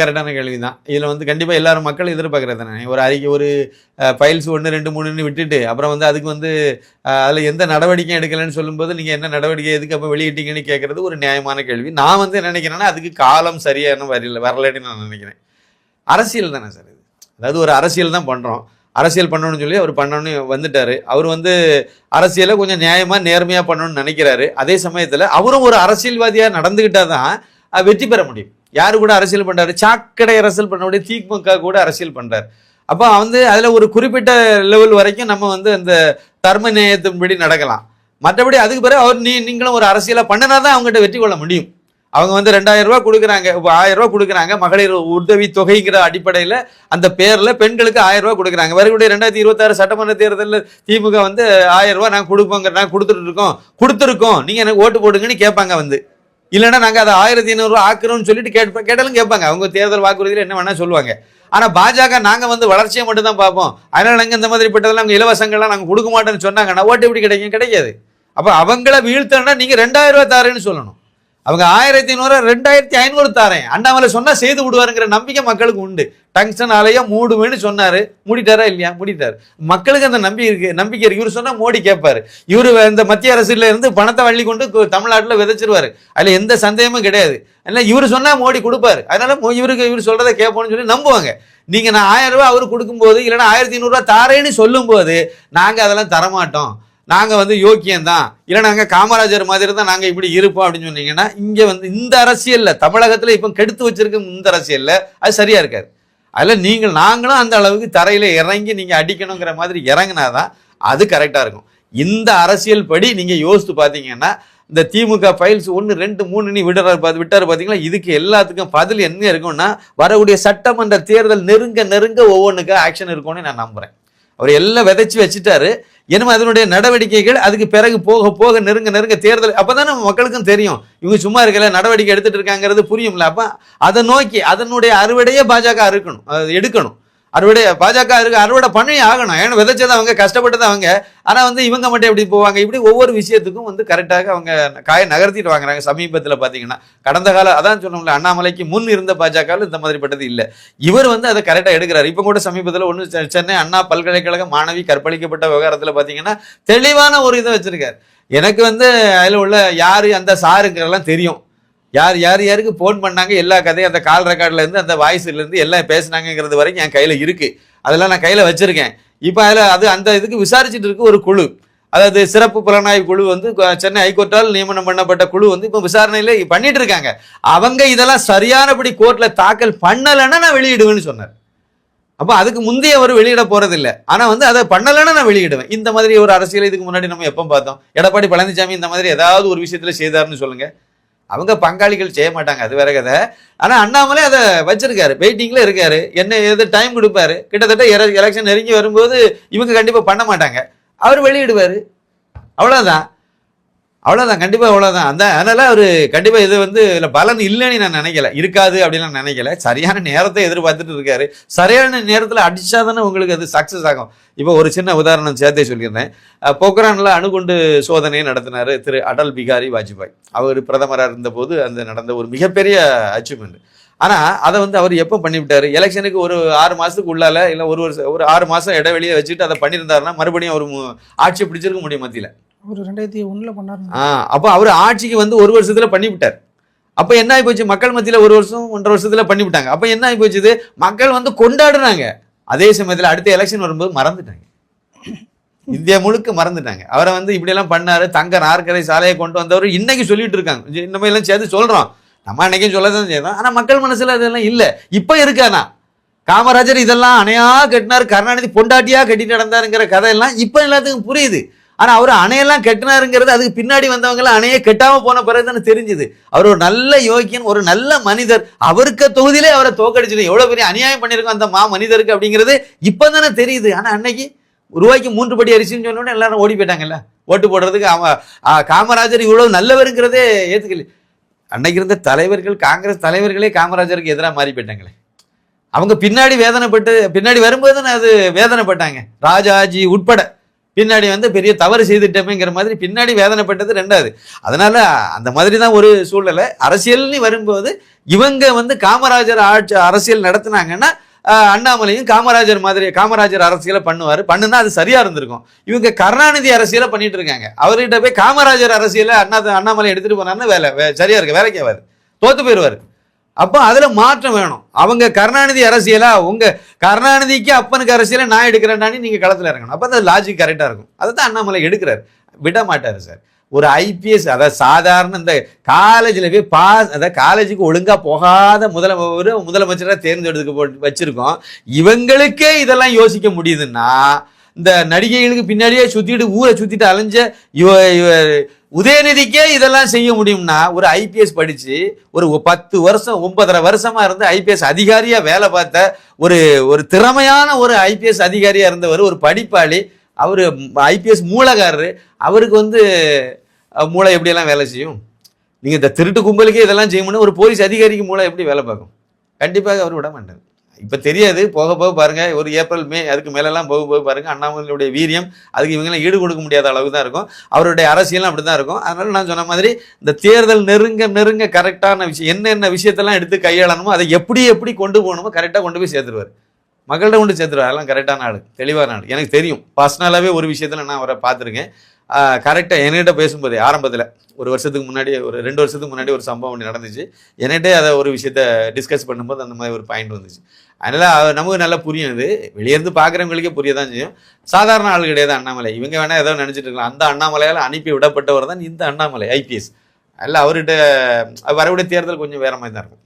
கரெக்டான கேள்வி தான் இதில் வந்து கண்டிப்பாக எல்லாரும் மக்கள் எதிர்பார்க்குறது தானே? ஒரு அறிக்கை ஒரு ஃபைல்ஸ் ஒன்று ரெண்டு மூணுன்னு விட்டுட்டு அப்புறம் வந்து அதுக்கு வந்து அதில் எந்த நடவடிக்கையும் எடுக்கலைன்னு சொல்லும்போது நீங்கள் என்ன நடவடிக்கை எதுக்கு அப்போ வெளியிட்டீங்கன்னு கேட்குறது ஒரு நியாயமான கேள்வி. நான் வந்து என்ன நினைக்கிறேன்னா அதுக்கு காலம் சரியான வரல வரலன்னு நான் நினைக்கிறேன். அரசியல் தானே சார் இது. அதாவது ஒரு அரசியல் தான் பண்ணுறோம் அரசியல் பண்ணணும்னு சொல்லி அவர் பண்ணணும்னு வந்துட்டார். அவர் வந்து அரசியலை கொஞ்சம் நியாயமாக நேர்மையாக பண்ணணும்னு நினைக்கிறாரு. அதே சமயத்தில் அவரும் ஒரு அரசியல்வாதியாக நடந்துக்கிட்டால் தான் வெற்றி பெற முடியும். யாரு கூட அரசியல் பண்றாரு? சாக்கடை அரசியல் பண்ணக்கூடிய திமுக கூட அரசியல் பண்றாரு. அப்போ வந்து அதில் ஒரு குறிப்பிட்ட லெவல் வரைக்கும் நம்ம வந்து அந்த தர்ம நேயத்தின்படி நடக்கலாம். மற்றபடி அதுக்கு பிறகு அவர் நீ நீங்களும் ஒரு அரசியலை பண்ணினா தான் அவங்ககிட்ட வெற்றி கொள்ள முடியும். அவங்க வந்து ரெண்டாயிரம் ரூபா கொடுக்குறாங்க இப்போ ஆயிரம் ரூபா கொடுக்குறாங்க மகளிர் உதவி தொகைங்கிற அடிப்படையில் அந்த பேரில் பெண்களுக்கு ஆயிரம் ரூபா கொடுக்குறாங்க. வரக்கூடிய ரெண்டாயிரத்தி இருபத்தாறு சட்டமன்ற தேர்தலில் திமுக வந்து ஆயிரம் ரூபா நாங்கள் கொடுப்போங்க நாங்கள் கொடுத்துட்டு இருக்கோம். கொடுத்துருக்கோம். நீங்கள் எனக்கு ஓட்டு போடுங்கன்னு கேட்பாங்க வந்து. இல்லைன்னா நாங்கள் அதை ஆயிரத்தி ஐநூறுரூவா ஆக்குறோம்னு சொல்லிட்டு கேட்ப கேட்டாலும் கேட்பாங்க. அவங்க தேர்தல் வாக்குறுதியில் என்ன வேணால் சொல்லுவாங்க. ஆனால் பாஜக நாங்கள் வந்து வளர்ச்சியை மட்டும் தான் பார்ப்போம். அதனால் நாங்கள் இந்த மாதிரி பட்டதெல்லாம் அவங்க இலவசங்கள்லாம் நாங்கள் கொடுக்க மாட்டோம்னு சொன்னாங்கன்னா ஓட்டு எப்படி கிடைக்கும்? கிடைக்காது. அப்போ அவங்கள வீழ்த்தணும்னா நீங்கள் ரெண்டாயிரம் ரூபா தாருன்னு சொல்லணும். அவங்க ஆயிரத்தி ஐநூறு ரெண்டாயிரத்தி ஐநூறு தாரேன். அண்ணாமலை சொன்னா செய்து விடுவாருங்கிற நம்பிக்கை மக்களுக்கு உண்டு. டங்ஸ்டன் ஆலையோ மூடுவேன்னு சொன்னாரு. மூடிட்டாரா இல்லையா? மூடிட்டார். மக்களுக்கு அந்த நம்பி இருக்கு நம்பிக்கை இருக்கு. இவர் சொன்னா மோடி கேட்பாரு. இவரு இந்த மத்திய அரசுல இருந்து பணத்தை வள்ளி கொண்டு தமிழ்நாட்டுல விதைச்சிருவாரு. அதுல எந்த சந்தேகமும் கிடையாது. அதனால இவர் சொன்னா மோடி கொடுப்பாரு. அதனால இவருக்கு இவர் சொல்றதை கேட்போம்னு சொல்லி நம்புவாங்க. நீங்க நான் ஆயிரம் ரூபாய் அவரு கொடுக்கும்போது இல்லைன்னா ஆயிரத்தி ஐநூறுரூவா தாரேன்னு சொல்லும்போது நாங்க அதெல்லாம் தரமாட்டோம். நாங்கள் வந்து யோக்கியம் தான் இல்லை நாங்கள் காமராஜர் மாதிரி தான் நாங்கள் இப்படி இருப்போம் அப்படின்னு சொன்னீங்கன்னா இங்கே வந்து இந்த அரசியலில் தமிழகத்தில் இப்போ கெடுத்து வச்சிருக்க இந்த அரசியலில் அது சரியாக இருக்காது. அதில் நீங்கள் நாங்களும் அந்த அளவுக்கு தரையில் இறங்கி நீங்கள் அடிக்கணுங்கிற மாதிரி இறங்குனாதான் அது கரெக்டாக இருக்கும். இந்த அரசியல் படி நீங்கள் யோசித்து பார்த்தீங்கன்னா இந்த திமுக ஃபைல்ஸ் ஒன்று ரெண்டு மூணு நீ விடுறாரு பார்த்து விட்டார் பார்த்தீங்களா இதுக்கு எல்லாத்துக்கும் பதில் என்ன இருக்கும்னா வரக்கூடிய சட்டமன்ற தேர்தல் நெருங்க நெருங்க ஒவ்வொன்றுக்கு ஆக்ஷன் இருக்கும்னு நான் நம்புகிறேன் அவர் எல்லாம் விதைச்சி வச்சுட்டாரு. என்னமோ அதனுடைய நடவடிக்கைகள் அதுக்கு பிறகு போக போக நெருங்க நெருங்க தேர்தல் அப்போதான் நம்ம மக்களுக்கும் தெரியும். இவங்க சும்மா இருக்கல நடவடிக்கை எடுத்துட்டு இருக்காங்கிறது புரியும்ல. அப்போ அதை நோக்கி அதனுடைய அறுவடையே பாஜக இருக்கணும் அது எடுக்கணும். அறுவடை பாஜக இருக்கு அறுவடை பண்ணி ஆகணும். ஏன்னா விதைச்சது அவங்க கஷ்டப்பட்டது அவங்க. ஆனால் வந்து இவங்க மட்டும் எப்படி போவாங்க? இப்படி ஒவ்வொரு விஷயத்துக்கும் வந்து கரெக்டாக அவங்க காயை நகர்த்திட்டு வாங்குறாங்க. சமீபத்தில் பார்த்தீங்கன்னா கடந்த கால அதான் சொன்னோம்ல அண்ணாமலைக்கு முன் இருந்த பாஜகவில் இந்த மாதிரிப்பட்டது இல்லை. இவர் வந்து அதை கரெக்டாக எடுக்கிறார். இப்போ கூட சமீபத்தில் ஒன்று சென்னை அண்ணா பல்கலைக்கழக மாணவி கற்பழிக்கப்பட்ட விவகாரத்தில் பார்த்தீங்கன்னா தெளிவான ஒரு இதை வச்சிருக்காரு. எனக்கு வந்து அதில் உள்ள யார் அந்த சாருங்கிறதெல்லாம் தெரியும். யார் யார் யாருக்கு ஃபோன் பண்ணாங்க? எல்லா கதையும் அந்த கால் ரெக்கார்ட்லேருந்து அந்த வாய்ஸ்லேருந்து எல்லாம் பேசுனாங்கங்கிறது வரைக்கும் என் கையில் இருக்குது அதெல்லாம் நான் கையில் வச்சுருக்கேன். இப்போ அதில் அது அந்த இதுக்கு விசாரிச்சுட்டு இருக்கு ஒரு குழு. அதாவது சிறப்பு புலனாய்வு குழு வந்து சென்னை ஹைகோர்ட்டால் நியமனம் பண்ணப்பட்ட குழு வந்து இப்போ விசாரணையில் பண்ணிட்டு இருக்காங்க. அவங்க இதெல்லாம் சரியானபடி கோர்ட்டில் தாக்கல் பண்ணலைன்னா நான் வெளியிடுவேன்னு சொன்னார். அப்போ அதுக்கு முந்தைய அவர் வெளியிட போகிறதில்ல ஆனால் வந்து அதை பண்ணலைன்னா நான் வெளியிடுவேன். இந்த மாதிரி ஒரு அரசியல் இதுக்கு முன்னாடி நம்ம எப்போ பார்த்தோம்? எடப்பாடி பழனிசாமி இந்த மாதிரி ஏதாவது ஒரு விஷயத்தில் செய்தாருன்னு சொல்லுங்கள் அவங்க பங்காளிகள் செய்ய மாட்டாங்க அது வேற கதை. ஆனால் அண்ணாமலை அதை வச்சிருக்காரு. வெயிட்டிங்கில் இருக்காரு. என்ன எது டைம் கொடுப்பாரு. கிட்டத்தட்ட எலெக்ஷன் நெருங்கி வரும்போது இவங்க கண்டிப்பாக பண்ண மாட்டாங்க. அவர் வெளியிடுவார். அவ்வளோதான் அவ்வளோதான் கண்டிப்பாக அவ்வளோதான் அந்த அதனால் அவர் கண்டிப்பாக இது வந்து இதில் பலன் இல்லைன்னு நான் நினைக்கல. இருக்காது அப்படின்னு நான் நினைக்கல. சரியான நேரத்தை எதிர்பார்த்துட்டு இருக்காரு. சரியான அடித்தா தானே உங்களுக்கு அது சக்ஸஸ் ஆகும். இப்போ ஒரு சின்ன உதாரணம் சேர்த்தே சொல்லியிருந்தேன் பொக்ரானில் அணுகுண்டு சோதனையை நடத்தினார் திரு அடல் பிகாரி வாஜ்பாய். அவர் பிரதமராக இருந்தபோது அந்த நடந்த ஒரு மிகப்பெரிய அச்சீவ்மெண்ட் ஆனால் அதை வந்து அவர் எப்போ பண்ணிவிட்டார்? எலெக்ஷனுக்கு ஒரு ஆறு மாதத்துக்கு உள்ளால இல்லை ஒரு வருஷம் ஒரு ஆறு மாதம் இடைவெளியை வச்சுட்டு அதை பண்ணியிருந்தாருன்னா மறுபடியும் அவர் ஆட்சி பிடிச்சிருக்க முடியும் மத்தியில்? ஒரு ரெண்டாயிரத்தி ஒன்றில் பண்ணாரு ஆ அப்போ அவர் ஆட்சிக்கு வந்து ஒரு வருஷத்துல பண்ணிவிட்டார். அப்போ என்ன ஆகி போச்சு? மக்கள் மத்தியில ஒரு வருஷம் ஒன்றரை வருஷத்துல பண்ணிவிட்டாங்க. அப்போ என்ன ஆகி போச்சு மக்கள் வந்து கொண்டாடுறாங்க. அதே சமயத்துல அடுத்த எலெக்ஷன் வரும்போது மறந்துட்டாங்க. இந்தியா முழுக்க மறந்துட்டாங்க. அவரை வந்து இப்படியெல்லாம் பண்ணாரு. தங்க நாற்கரை சாலையை கொண்டு வந்தவர் இன்னைக்கு சொல்லிட்டு இருக்காங்க. இது இந்த மாதிரிலாம் சேர்த்து சொல்றோம். நம்ம அன்னைக்கும் சொல்ல தான் செய்யறோம் ஆனா மக்கள் மனசுல அதெல்லாம் இல்ல. இப்ப இருக்கானா காமராஜர் இதெல்லாம் அணையா கட்டினார். கருணாநிதி பொண்டாட்டியா கட்டிட்டு நடந்தாருங்கிற கதையெல்லாம் இப்ப எல்லாத்துக்கும் புரியுது. ஆனா அவர் அணையெல்லாம் கட்டினாருங்கிறது அதுக்கு பின்னாடி வந்தவங்களாம் அணையே கட்டாம போன பிறகு தானே தெரிஞ்சுது. அவர் ஒரு நல்ல யோகியன் ஒரு நல்ல மனிதர். அவருக்கு தொகுதியிலே அவரை தோக்கடிச்சிடும். எவ்வளவு பெரிய அநியாயம் பண்ணியிருக்கோம் அந்த மா மனிதருக்கு அப்படிங்கிறது இப்போ தானே தெரியுது. ஆனா அன்னைக்கு ரூபாய்க்கு மூன்று படி அரிசின்னு சொன்ன எல்லாரும் ஓடி போயிட்டாங்கல்ல? ஓட்டு போடுறதுக்கு அவன் காமராஜர் இவ்வளவு நல்லவருங்கிறதே ஏத்துக்கல. அன்னைக்கு இருந்த தலைவர்கள் காங்கிரஸ் தலைவர்களே காமராஜருக்கு எதிராக மாறி போயிட்டாங்களே. அவங்க பின்னாடி வேதனைப்பட்டு பின்னாடி வரும்போது தானே அது வேதனைப்பட்டாங்க. ராஜாஜி உட்பட. பின்னாடி வந்து பெரிய தவறு செய்துட்டோமேங்கிற மாதிரி பின்னாடி வேதனைப்பட்டது ரெண்டாவது. அதனால அந்த மாதிரி தான் ஒரு சூழ்நிலை. அரசியல்னு வரும்போது இவங்க வந்து காமராஜர் ஆட்சி அரசியல் நடத்தினாங்கன்னா அண்ணாமலையும் காமராஜர் மாதிரி காமராஜர் அரசியலை பண்ணுவார். பண்ணுனா அது சரியாக இருந்திருக்கும். இவங்க கருணாநிதி அரசியலை பண்ணிட்டு இருக்காங்க. அவர்கிட்ட போய் காமராஜர் அரசியலை அண்ணா அண்ணாமலை எடுத்துட்டு போனார்னா வேலை வே- இருக்கு வேலைக்கு ஆகாது. தோற்று போயிடுவார் அப்போ அதில் மாற்றம் வேணும். அவங்க கருணாநிதி அரசியலா உங்கள் கருணாநிதிக்கு அப்பனுக்கு அரசியலை நான் எடுக்கிறேன்னானி நீங்கள் களத்தில் இறங்கணும். அப்போ அந்த லாஜிக் கரெக்டாக இருக்கும். அதை தான் அண்ணாமலை எடுக்கிறார். விட மாட்டார் சார். ஒரு ஐபிஎஸ் அதாவது சாதாரண இந்த காலேஜில் போய் பாஸ் அதாவது காலேஜுக்கு ஒழுங்காக போகாத முதல ஒரு முதலமைச்சராக தேர்ந்தெடுக்க போட்டு வச்சுருக்கோம். இவங்களுக்கே இதெல்லாம் யோசிக்க முடியுதுன்னா இந்த நடிகைகளுக்கு பின்னாடியே சுற்றிட்டு ஊரை சுற்றிட்டு அலைஞ்ச இவ இவ உதயநிதிக்கே இதெல்லாம் செய்ய முடியும்னா ஒரு ஐபிஎஸ் படிச்சு ஒரு பத்து வருஷம் ஒன்பதரை வருஷமா இருந்து ஐபிஎஸ் அதிகாரியா வேலை பார்த்த ஒரு ஒரு திறமையான ஒரு ஐபிஎஸ் அதிகாரியா இருந்தவர் ஒரு படிப்பாளி. அவர் ஐபிஎஸ் மூலகாரரு. அவருக்கு வந்து மூளை எப்படியெல்லாம் வேலை செய்யும்? நீங்கள் இந்த திருட்டு கும்பலுக்கே இதெல்லாம் செய்யணும்னா ஒரு போலீஸ் அதிகாரிக்கு மூளை எப்படி வேலை பார்க்கும்? கண்டிப்பாக அவர் விட மாட்டார். இப்ப தெரியாது. போக போக பாருங்க. ஒரு ஏப்ரல் மே அதுக்கு மேலெல்லாம் போக போக பாருங்க. அண்ணாமலையுடைய வீரியம் அதுக்கு இவங்கெல்லாம் ஈடு கொடுக்க முடியாத அளவு தான் இருக்கும். அவருடைய அரசியலும் அப்படி தான் இருக்கும். அதனால நான் சொன்ன மாதிரி இந்த தேர்தல் நெருங்க நெருங்க கரெக்டான விஷயம் என்னென்ன விஷயத்தெல்லாம் எடுத்து கையாளணுமோ அதை எப்படி எப்படி கொண்டு போகணுமோ கரெக்டாக கொண்டு போய் சேர்த்துருவார். மக்கள்கிட்ட கொண்டு சேர்த்துருவார். அதெல்லாம் கரெக்டான ஆள். தெளிவான ஆள். எனக்கு தெரியும். பர்சனலாகவே ஒரு விஷயத்தில் நான் அவரை பார்த்துருக்கேன். கரெக்டாக என்கிட்ட பேசும்போது ஆரம்பத்தில் ஒரு வருஷத்துக்கு முன்னாடி ஒரு ரெண்டு வருஷத்துக்கு முன்னாடி ஒரு சம்பவம் ஒன்று நடந்துச்சு. என்கிட்டே அதை ஒரு விஷயத்த டிஸ்கஸ் பண்ணும்போது அந்த மாதிரி ஒரு பாயிண்ட் வந்துச்சு. அதனால நமக்கு நல்லா புரியும் இது. வெளியேருந்து பார்க்குறவங்களுக்கே புரிய தான் செய்யும். சாதாரண ஆள் கிடையாது அண்ணாமலை. இவங்க வேணால் ஏதோ நினச்சிட்டு இருக்கலாம். அந்த அண்ணாமலையால் அனுப்பி விடப்பட்டவர் தான் இந்த அண்ணாமலை ஐபிஎஸ் அதில் அவர்கிட்ட வரக்கூடிய தேர்தல் கொஞ்சம் வேறு மாதிரி தான் இருக்கும்.